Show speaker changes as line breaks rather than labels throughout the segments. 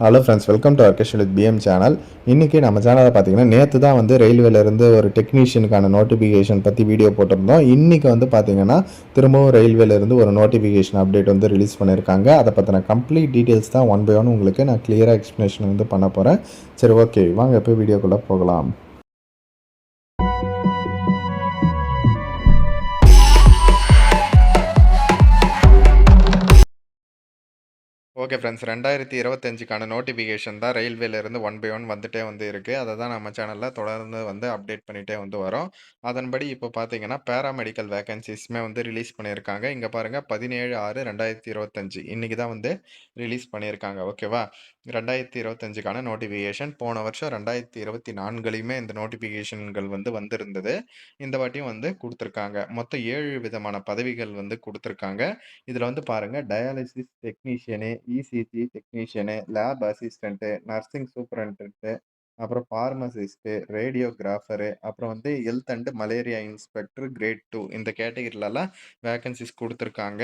Hello friends welcome to அர்கேஷன் with PM channel இன்றைக்கி நம்ம சேனலில் பார்த்தீங்கன்னா நேற்று தான் வந்து ரயில்வேலேருந்து ஒரு டெக்னீஷியனுக்கான நோட்டிஃபிகேஷன் பற்றி வீடியோ போட்டிருந்தோம். இன்றைக்கி வந்து பார்த்தீங்கன்னா திரும்பவும் ரயில்வேலேருந்து ஒரு நோட்டிஃபிகேஷன் அப்டேட் வந்து ரிலீஸ் பண்ணியிருக்காங்க அதை பற்றின கம்ப்ளீட் டீட்டெயில்ஸ் தான் ஒன் பை ஒன் உங்களுக்கு நான் கிளியராக எக்ஸ்ப்ளனேஷன் வந்து பண்ண போகிறேன் சரி ஓகே வாங்க இப்போ வீடியோக்குள்ளே போகலாம். ஓகே ஃப்ரெண்ட்ஸ் ரெண்டாயிரத்தி இருபத்தஞ்சுக்கான நோட்டிஃபிகேஷன் தான் ரயில்வேலேருந்து ஒன் பை ஒன் வந்துட்டே வந்து இருக்குது அதை தான் நம்ம சேனலில் தொடர்ந்து வந்து அப்டேட் பண்ணிகிட்டே வந்து வரோம். அதன்படி இப்போ பார்த்தீங்கன்னா பேராமெடிக்கல் வேகன்சிஸுமே வந்து ரிலீஸ் பண்ணியிருக்காங்க. இங்கே பாருங்கள் பதினேழு ஆறு ரெண்டாயிரத்தி இருபத்தஞ்சு. இன்றைக்கி தான் வந்து ரிலீஸ் பண்ணியிருக்காங்க. ஓகேவா ரெண்டாயிரத்தி இருபத்தஞ்சுக்கான நோட்டிஃபிகேஷன் போன வருஷம் ரெண்டாயிரத்தி இருபத்தி நான்குலையுமே இந்த நோட்டிஃபிகேஷன்கள் வந்து வந்திருந்தது. இந்த வாட்டியும் வந்து கொடுத்துருக்காங்க. மொத்தம் ஏழு விதமான பதவிகள் வந்து கொடுத்துருக்காங்க. இதில் வந்து பாருங்கள் dialysis technician ECG technician lab assistant nursing superintendent அப்புறம் ஃபார்மசிஸ்ட்டு ரேடியோகிராஃபரு அப்புறம் வந்து health and malaria inspector grade two இந்த கேட்டகரியிலலாம் வேகன்சிஸ் கொடுத்துருக்காங்க.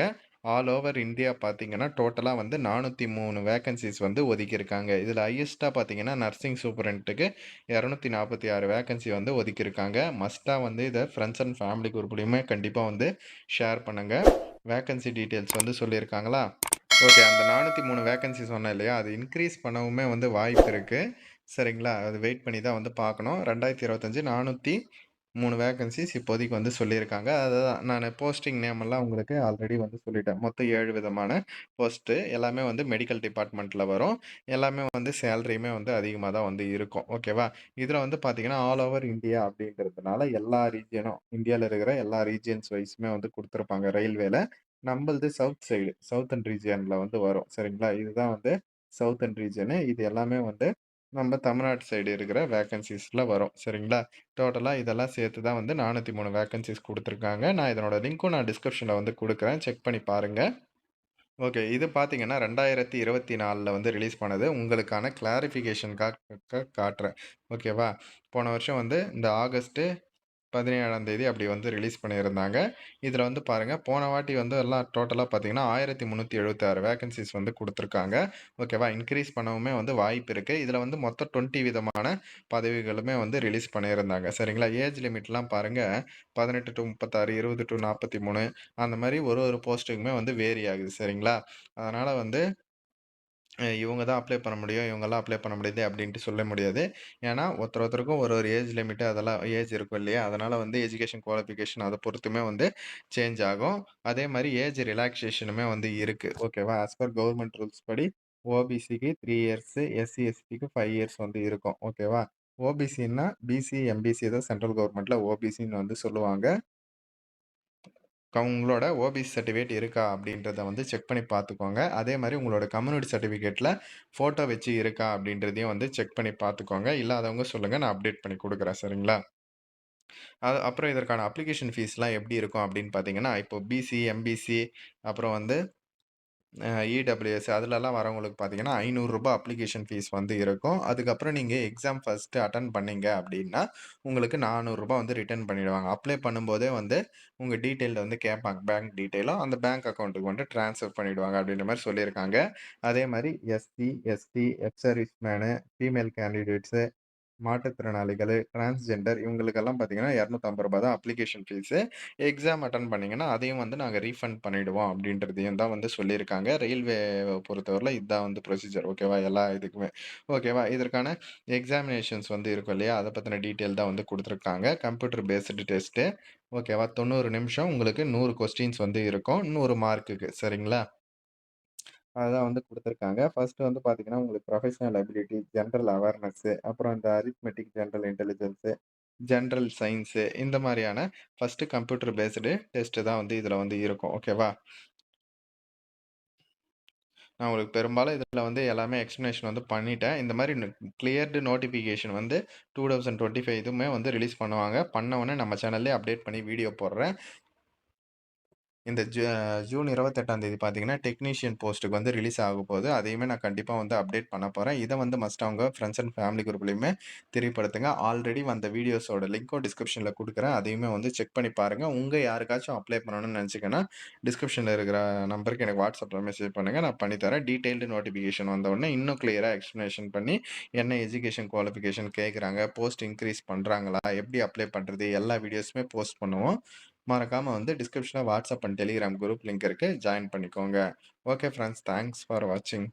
ஆல் ஓவர் இந்தியா பார்த்தீங்கன்னா டோட்டலாக வந்து நானூற்றி மூணு வேகன்சிஸ் வந்து ஒதுக்கியிருக்காங்க. இதில் ஹையஸ்ட்டாக பார்த்தீங்கன்னா நர்சிங் சூப்பரண்ட்டுக்கு இரநூத்தி நாற்பத்தி ஆறு வேகன்சி வந்து ஒதுக்கியிருக்காங்க. மஸ்ட்டாக வந்து இதை ஃப்ரெண்ட்ஸ் அண்ட் ஃபேமிலி குரூப்லேயுமே கண்டிப்பாக வந்து ஷேர் பண்ணுங்கள் வேகன்சி டீட்டெயில்ஸ் வந்து சொல்லியிருக்காங்களா? ஓகே அந்த நானூற்றி மூணு வேகன்சி சொன்னேன் இல்லையா? அது இன்க்ரீஸ் பண்ணவுமே வந்து வாய்ப்பு இருக்குது சரிங்களா? அது வெயிட் பண்ணி தான் வந்து பார்க்கணும். ரெண்டாயிரத்தி இருபத்தஞ்சி நானூற்றி மூணு வேகன்சிஸ் இப்போதைக்கு வந்து சொல்லியிருக்காங்க. அதுதான் நான் போஸ்டிங் நேம் எல்லாம் உங்களுக்கு ஆல்ரெடி வந்து சொல்லிட்டேன். மொத்தம் ஏழு விதமான போஸ்ட்டு எல்லாமே வந்து மெடிக்கல் டிபார்ட்மெண்ட்டில் வரும். எல்லாமே வந்து சேலரியுமே வந்து அதிகமாக தான் வந்து இருக்கும். ஓகேவா இதில் வந்து பார்த்தீங்கன்னா ஆல் ஓவர் இந்தியா அப்படின்றதுனால எல்லா ரீஜியனும் இந்தியாவில் இருக்கிற எல்லா ரீஜியன்ஸ் வைஸுமே வந்து கொடுத்துருப்பாங்க ரயில்வேல. நம்மளது சவுத் சைடு சவுத்தன் ரீஜியனில் வந்து வரும். சரிங்களா? இதுதான் வந்து சவுத்தன் ரீஜனு இது எல்லாமே வந்து நம்ம தமிழ்நாட்டு சைடு இருக்கிற வேக்கன்சிஸில் வரும். சரிங்களா? டோட்டலாக இதெல்லாம் சேர்த்து தான் வந்து நானூற்றி மூணு வேக்கன்சிஸ் கொடுத்துருக்காங்க. நான் இதனோட லிங்க்கும் நான் டிஸ்கிரிப்ஷனில் வந்து கொடுக்குறேன். செக் பண்ணி பாருங்கள் ஓகே இது பார்த்தீங்கன்னா ரெண்டாயிரத்தி இருபத்தி நாலில் வந்து ரிலீஸ் பண்ணது. உங்களுக்கான கிளாரிஃபிகேஷனுக்காக காட்டுறேன். ஓகேவா போன வருஷம் வந்து இந்த ஆகஸ்ட்டு பதினேழாம் தேதி அப்படி வந்து ரிலீஸ் பண்ணியிருந்தாங்க. இதில் வந்து பாருங்கள் போன வாட்டி வந்து எல்லாம் டோட்டலாக பார்த்தீங்கன்னா ஆயிரத்தி முந்நூற்றி எழுபத்தாறு வேகன்சிஸ் வந்து கொடுத்துருக்காங்க. ஓகேவா இன்க்ரீஸ் பண்ணவுமே வந்து வாய்ப்பு இருக்குது இதில் வந்து மொத்தம் டுவெண்ட்டி விதமான பதவிகளுமே வந்து ரிலீஸ் பண்ணியிருந்தாங்க. சரிங்களா? ஏஜ் லிமிட்லாம் பாருங்கள் பதினெட்டு டு முப்பத்தாறு இருபது டு நாற்பத்தி மூணு அந்த மாதிரி ஒரு ஒரு போஸ்ட்டுக்குமே வந்து வேரி ஆகுது. சரிங்களா? அதனால் வந்து இவங்க தான் அப்ளை பண்ண முடியும் இவங்கெல்லாம் அப்ளை பண்ண முடியாது அப்படின்ட்டு சொல்ல முடியாது. ஏன்னா ஒருத்தர் ஒருத்தருக்கும் ஒரு ஒரு ஏஜ் லிமிட்டு அதெல்லாம் ஏஜ் இருக்கும் இல்லையா? அதனால் வந்து எஜுகேஷன் குவாலிஃபிகேஷன் அதை பொறுத்துமே வந்து சேஞ்ச் ஆகும். அதே மாதிரி ஏஜ் ரிலாக்ஸேஷனுமே வந்து இருக்குது ஓகேவா ஆஸ் பர் கவர்மெண்ட் ரூல்ஸ் படி ஓபிசிக்கு த்ரீ இயர்ஸு எஸ்சி எஸ்டிக்கு ஃபைவ் இயர்ஸ் வந்து இருக்கும். ஓகேவா ஓபிசின்னா பிசி எம்பிசி தான் சென்ட்ரல் கவர்மெண்ட்டில் ஓபிசின்னு வந்து சொல்லுவாங்க. உங்களோட ஓபிசி சர்டிஃபிகேட் இருக்கா அப்படின்றத வந்து செக் பண்ணி பார்த்துக்கோங்க. அதே மாதிரி உங்களோட கம்யூனிட்டி சர்டிஃபிகேட்டில் ஃபோட்டோ வச்சு இருக்கா அப்படின்றதையும் வந்து செக் பண்ணி பார்த்துக்கோங்க. இல்லாதவங்க சொல்லுங்கள் நான் அப்டேட் பண்ணி கொடுக்குறேன் சரிங்களா? அது அப்புறம் இதற்கான அப்ளிகேஷன் ஃபீஸ்லாம் எப்படி இருக்கும் அப்படின்னு பார்த்தீங்கன்னா இப்போ பிசி எம்பிசி அப்புறம் வந்து இடபிள்யூஎஸ் அதிலலாம் வரவங்களுக்கு பார்த்தீங்கன்னா ஐநூறுரூபா அப்ளிகேஷன் ஃபீஸ் வந்து இருக்கும். அதுக்கப்புறம் நீங்கள் எக்ஸாம் ஃபஸ்ட்டு அட்டன் பண்ணீங்க அப்படின்னா உங்களுக்கு நானூறுரூபா வந்து ரிட்டர்ன் பண்ணிடுவாங்க. அப்ளை பண்ணும்போதே வந்து உங்கள் டீட்டெயிலில் வந்து கேட்பாங்க பேங்க் டீட்டெயிலும் அந்த பேங்க் அக்கௌண்ட்டுக்கு வந்து ட்ரான்ஸ்ஃபர் பண்ணிவிடுவாங்க அப்படின்ற மாதிரி சொல்லியிருக்காங்க. அதே மாதிரி எஸ்சி எஸ்டி எஃப் சர்வீஸ் மேனு ஃபீமேல் கேண்டிடேட்ஸு மாற்றுத்திறனாளிகள் டிரான்ஸ்ஜெண்டர் இவங்களுக்கெல்லாம் பார்த்தீங்கன்னா இரநூத்தம்பது ரூபா தான் அப்ளிகேஷன் ஃபீஸு எக்ஸாம் அட்டன் பண்ணிங்கன்னா அதையும் வந்து நாங்கள் ரீஃபண்ட் பண்ணிவிடுவோம் அப்படின்றதையும் தான் வந்து சொல்லியிருக்காங்க. ரயில்வே பொறுத்தவரையில் இதுதான் வந்து ப்ரொசீஜர் ஓகேவா எல்லா இதுக்குமே. ஓகேவா இதற்கான எக்ஸாமினேஷன்ஸ் வந்து இருக்கும் இல்லையா? அதை பற்றின டீட்டெயில் தான் வந்து கொடுத்துருக்காங்க. கம்ப்யூட்டர் பேஸ்டு டெஸ்ட்டு ஓகேவா தொண்ணூறு நிமிஷம் உங்களுக்கு நூறு கொஸ்டின்ஸ் வந்து இருக்கும். நூறு மார்க்குக்கு சரிங்களா? அதுதான் வந்து கொடுத்துருக்காங்க. ஃபர்ஸ்ட் வந்து பார்த்தீங்கன்னா உங்களுக்கு ப்ரொஃபஷனல் அபிலிட்டி ஜென்ரல் அவேர்னஸ்ஸு அப்புறம் இந்த arithmetic general intelligence general science இந்த மாதிரியான ஃபஸ்ட்டு கம்ப்யூட்டர் பேஸ்டு டெஸ்ட்டு தான் வந்து இதில் வந்து இருக்கும். ஓகேவா நான் உங்களுக்கு பெரும்பாலும் இதில் வந்து எல்லாமே எக்ஸ்ப்ளனேஷன் வந்து பண்ணிட்டேன். இந்த மாதிரி கிளியர்டு நோட்டிஃபிகேஷன் வந்து டூ தௌசண்ட் டுவெண்ட்டி ஃபைவ் இதுவுமே வந்து ரிலீஸ் பண்ணுவாங்க. பண்ணவொடனே நம்ம சேனல்லே அப்டேட் பண்ணி வீடியோ போடுறேன். இந்த ஜூ ஜூன் 28ஆம் தேதி பார்த்தீங்கன்னா, டெக்னீஷியன் போஸ்ட்டுக்கு வந்து ரிலீஸ் ஆகப்போகுது. அதையுமே நான் கண்டிப்பாக வந்து அப்டேட் பண்ண போகிறேன் இதை வந்து மஸ்ட் அவங்க ஃப்ரெண்ட்ஸ் அண்ட் ஃபேமிலி குரூப்லையுமே தெரியப்படுத்துங்க. ஆல்ரெடி வந்த வீடியோஸோட லிங்க்கும் டிஸ்கிரிப்ஷனில் கொடுக்குறேன். அதையுமே வந்து செக் பண்ணி பாருங்கள் உங்கள் யாருக்காச்சும் அப்ளை பண்ணணும்னு நினச்சிக்கன்னா டிஸ்கிரிப்ஷனில் இருக்கிற நம்பருக்கு எனக்கு வாட்ஸ்அப்பில் மெசேஜ் பண்ணுங்கள் நான் பண்ணித்தரேன் டீட்டெயில்டு நோட்டிஃபிகேஷன் வந்தவுடனே இன்னும் கிளியராக எக்ஸ்ப்ளனேஷன் பண்ணி, என்ன எஜுகேஷன் குவாலிஃபிகேஷன் கேட்குறாங்க, போஸ்ட் இன்க்ரீஸ் பண்ணுறாங்களா எப்படி அப்ளை பண்ணுறது எல்லா வீடியோஸுமே போஸ்ட் பண்ணுவோம். மறக்காம வந்து டிஸ்கிரிப்ஷனில் WhatsApp and Telegram group link இருக்குது ஜாயின் பண்ணிக்கோங்க. ஓகே ஃப்ரெண்ட்ஸ் தேங்க்ஸ் ஃபார் வாட்சிங்.